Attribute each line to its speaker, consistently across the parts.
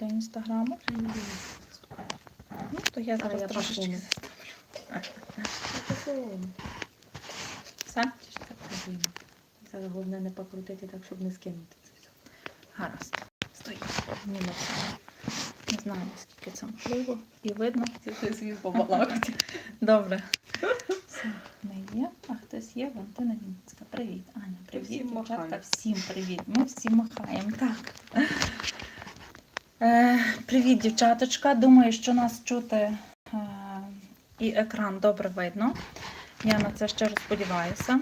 Speaker 1: для, інстаграму. Ну, то я
Speaker 2: Зараз
Speaker 1: трошечки. заставлю. Все?
Speaker 2: Зараз головне не покрутити так, щоб не скинути це все.
Speaker 1: Гаразд. Стоїть. Ні, не все. Не знаю, наскільки це можливо. І видно.
Speaker 2: Ти собі побалакати.
Speaker 1: Добре. Все, ми є. А хтось є? Валентина Вінницька. Привіт, Аня. Привіт.
Speaker 2: всім
Speaker 1: дівчатка. Всім привіт. Ми всім махаємо. Так. Е, привіт, дівчаточка. Думаю, що нас чути е, і екран добре видно. Я на це ще сподіваюся.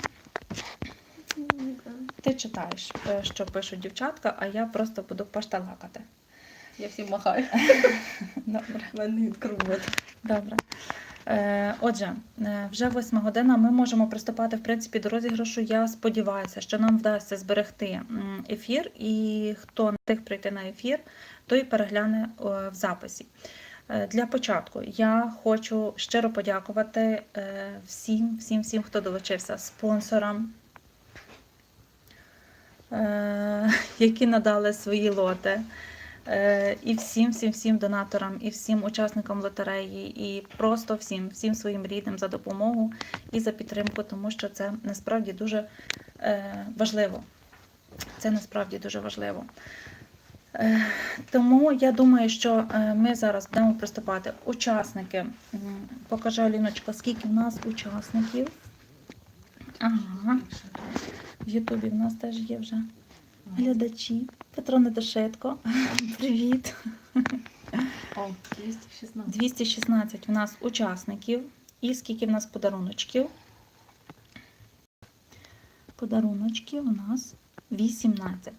Speaker 1: Ти читаєш, е, що пишуть дівчатка, а я просто буду пошталакати.
Speaker 2: Я всім махаю.
Speaker 1: Добре.
Speaker 2: Мене.
Speaker 1: Добре. Е, отже, е, вже восьма година. Ми можемо приступати в принципі до розіграшу. Я сподіваюся, що нам вдасться зберегти ефір, і хто не встиг прийти на ефір, той перегляне в записі. Е, Для початку я хочу щиро подякувати всім, всім, всім, хто долучився, спонсорам, які надали свої лоти. Е, І всім, всім, всім донаторам, і всім учасникам лотереї, і просто всім, всім своїм рідним за допомогу і за підтримку, тому що це насправді дуже е, важливо. Це насправді дуже важливо. Е, Тому я думаю, що ми зараз будемо приступати. Учасники. М, Покажи, Аліночка, скільки в нас учасників. Ага, в Ютубі в нас теж є вже глядачі. Петро Недошитко. Привіт.
Speaker 2: О, 216.
Speaker 1: 216 у нас учасників. І скільки в нас подаруночків? Подаруночків у нас 18.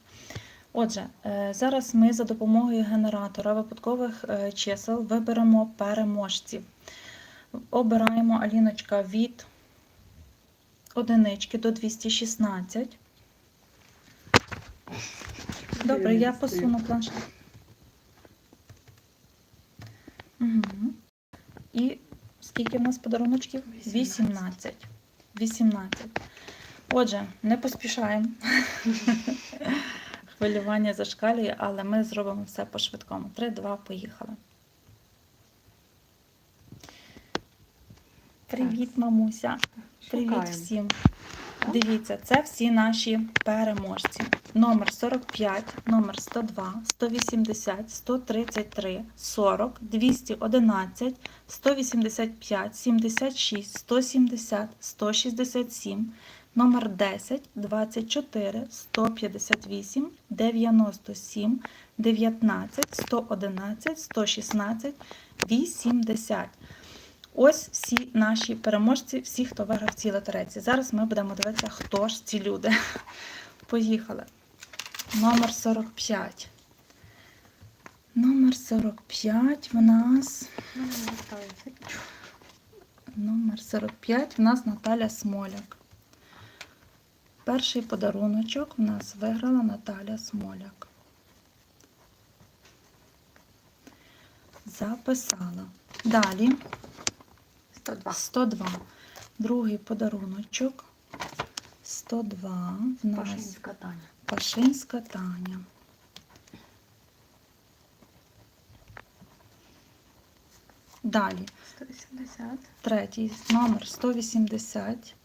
Speaker 1: Отже, е, зараз ми за допомогою генератора випадкових е, чисел виберемо переможців. Обираємо Аліночка від одинички до 216. Добре, я посуну планшет. Угу. І скільки в нас подаруночків? 18. 18. Отже, не поспішаємо. Хвилювання зашкалює, але ми зробимо все по-швидкому. 3, 2, поїхали. Привіт, мамуся. Привіт всім. Дивіться, це всі наші переможці. Номер 45, номер 102, 180, 133, 40, 211, 185, 76, 170, 167, номер 10, 24, 158, 97, 19, 111, 116, 80. Ось всі наші переможці, всі, хто виграв в цій лотерейці. Зараз ми будемо дивитися, хто ж ці люди. Поїхали. Номер 45. Номер 45 в нас. Номер 45 в нас Наталя Смоляк. Перший подаруночок в нас виграла Наталя Смоляк. Записала. Далі
Speaker 2: 102.
Speaker 1: 102. Другий подаруночок. 102. В нас
Speaker 2: Пашинська Таня.
Speaker 1: Пашинська Таня. Далі.
Speaker 2: 180.
Speaker 1: Третій номер 180.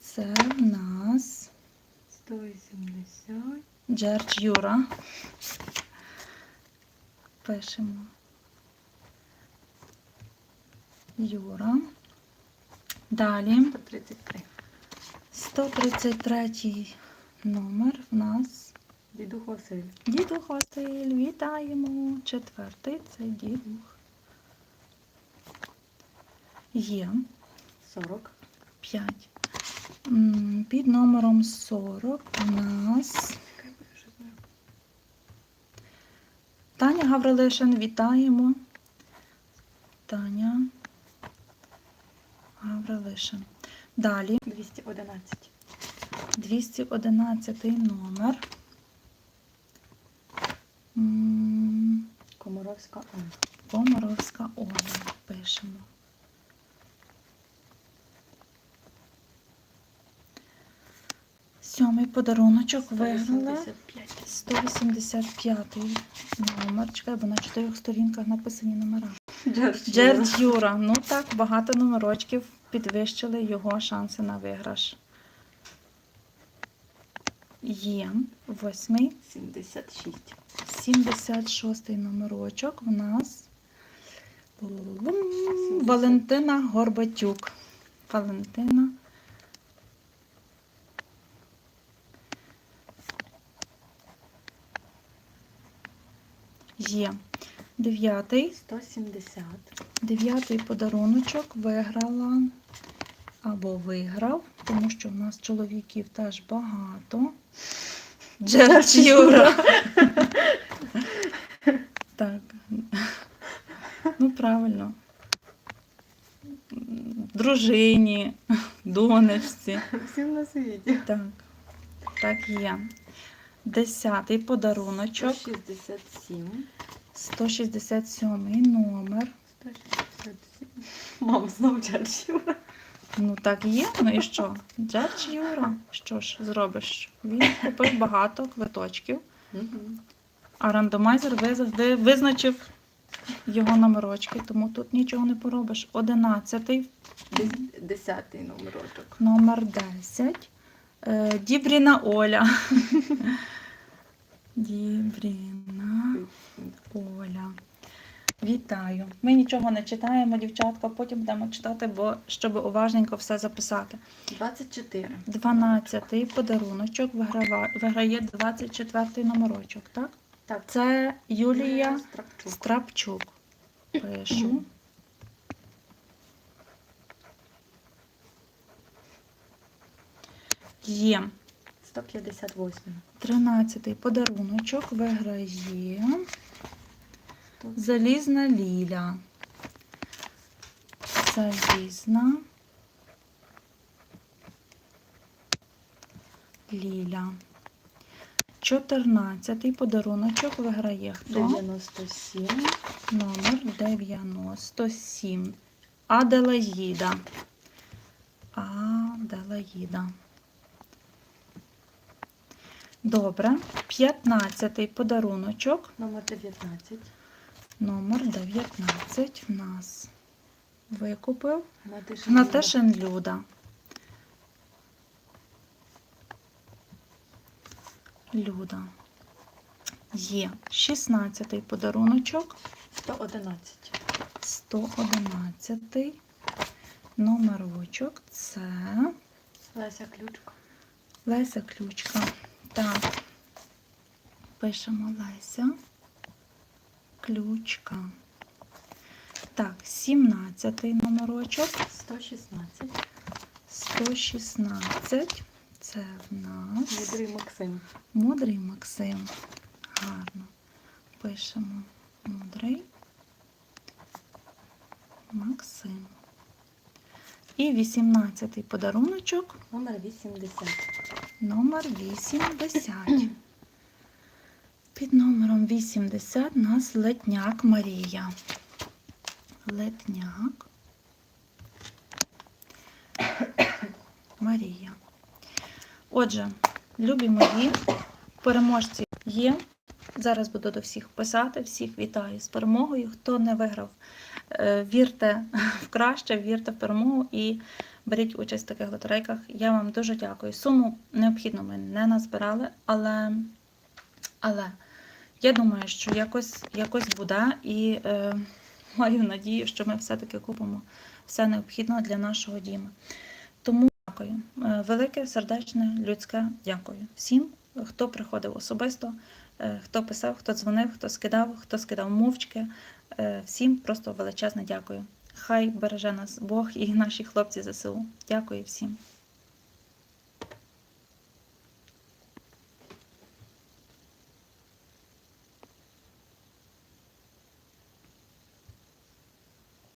Speaker 1: Це в нас
Speaker 2: 180.
Speaker 1: Джердж Юра. Пишемо. Юра. Далі
Speaker 2: 133.
Speaker 1: 133 номер в нас
Speaker 2: Дідух Василь.
Speaker 1: Дідух Василь. Вітаємо. Четвертий це дідух. Є
Speaker 2: 40.
Speaker 1: 5. Під номером 40 у нас Таня Гаврилишин. Вітаємо. Таня Гаврилишин. Далі
Speaker 2: 211.
Speaker 1: 211 номер.
Speaker 2: Комаровська Анна.
Speaker 1: Комаровська Оля. Пишемо. Сьомий подаруночок виграла
Speaker 2: 185.
Speaker 1: 185 номер. Чекай, бо на чотирьох сторінках написані номера. Джердж Юра. Ну так, багато номерочків підвищили його шанси на виграш. Є восьмий,
Speaker 2: 76.
Speaker 1: 76 номерочок в нас. Валентина Горбатюк. Валентина. Є. Дев'ятий.
Speaker 2: 170.
Speaker 1: Дев'ятий подаруночок виграла або виграв, тому що в нас чоловіків теж багато. Джердж Юра. Так. Ну, правильно. Дружині, донечці.
Speaker 2: Всім на світі.
Speaker 1: Так. Так є. Десятий подаруночок.
Speaker 2: 167.
Speaker 1: 167 номер.
Speaker 2: 167. Мам, знов Джордж Юра.
Speaker 1: Ну так є. Ну і що? Джордж Юра. Що ж зробиш? Він купив багато квиточків, а рандомайзер завжди визначив його номерочки, тому тут нічого не поробиш. Одинадцятий,
Speaker 2: Десятий номерочок.
Speaker 1: номер 10. Е, Дібріна Оля. Дібріна Оля. Вітаю. Ми нічого не читаємо, дівчатка, потім будемо читати, бо щоб уважненько все записати.
Speaker 2: 24.
Speaker 1: 12-й подаруночок виграва, виграє 24-й номерочок, так?
Speaker 2: Так.
Speaker 1: Це Юлія
Speaker 2: Страпчук.
Speaker 1: Страпчук. Пишу. Є
Speaker 2: 158.
Speaker 1: 13-й подаруночок виграє Залізна Ліля. Залізна Ліля. 14-й подаруночок виграє хто?
Speaker 2: 97.
Speaker 1: Номер 97. Аделаїда. Аделаїда. Добре. 15-й подаруночок.
Speaker 2: Номер 19.
Speaker 1: Номер 19 в нас викупив. Наташин Люда. Люда. Є 16-й подаруночок.
Speaker 2: 111.
Speaker 1: 111 номерочок. Це
Speaker 2: Леся Ключка.
Speaker 1: Леся Ключка. Так. Пишемо Леся. Ключка. Так, 17 номерочок.
Speaker 2: 116.
Speaker 1: 116. Це в нас
Speaker 2: Мудрий Максим.
Speaker 1: мудрий Максим. Гарно. Пишемо мудрий Максим. І 18 подаруночок.
Speaker 2: Номер 80.
Speaker 1: Номер 80. Під номером 80 у нас Летняк Марія. Летняк. Марія. Отже, любі мої переможці є. Зараз буду до всіх писати, всіх вітаю з перемогою. Хто не виграв, е, вірте в краще, вірте в перемогу і беріть участь в таких лотерейках. Я вам дуже дякую. Суму необхідно ми не назбирали, але, але я думаю, що якось, якось буде і е, маю надію, що ми все-таки купимо все необхідне для нашого діма. Тому дякую. Е, Велике, сердечне, людське дякую всім, хто приходив особисто, е, хто писав, хто дзвонив, хто скидав, хто скидав мовчки. Е, Всім просто величезне дякую. Хай береже нас Бог і наші хлопці ЗСУ. Дякую всім.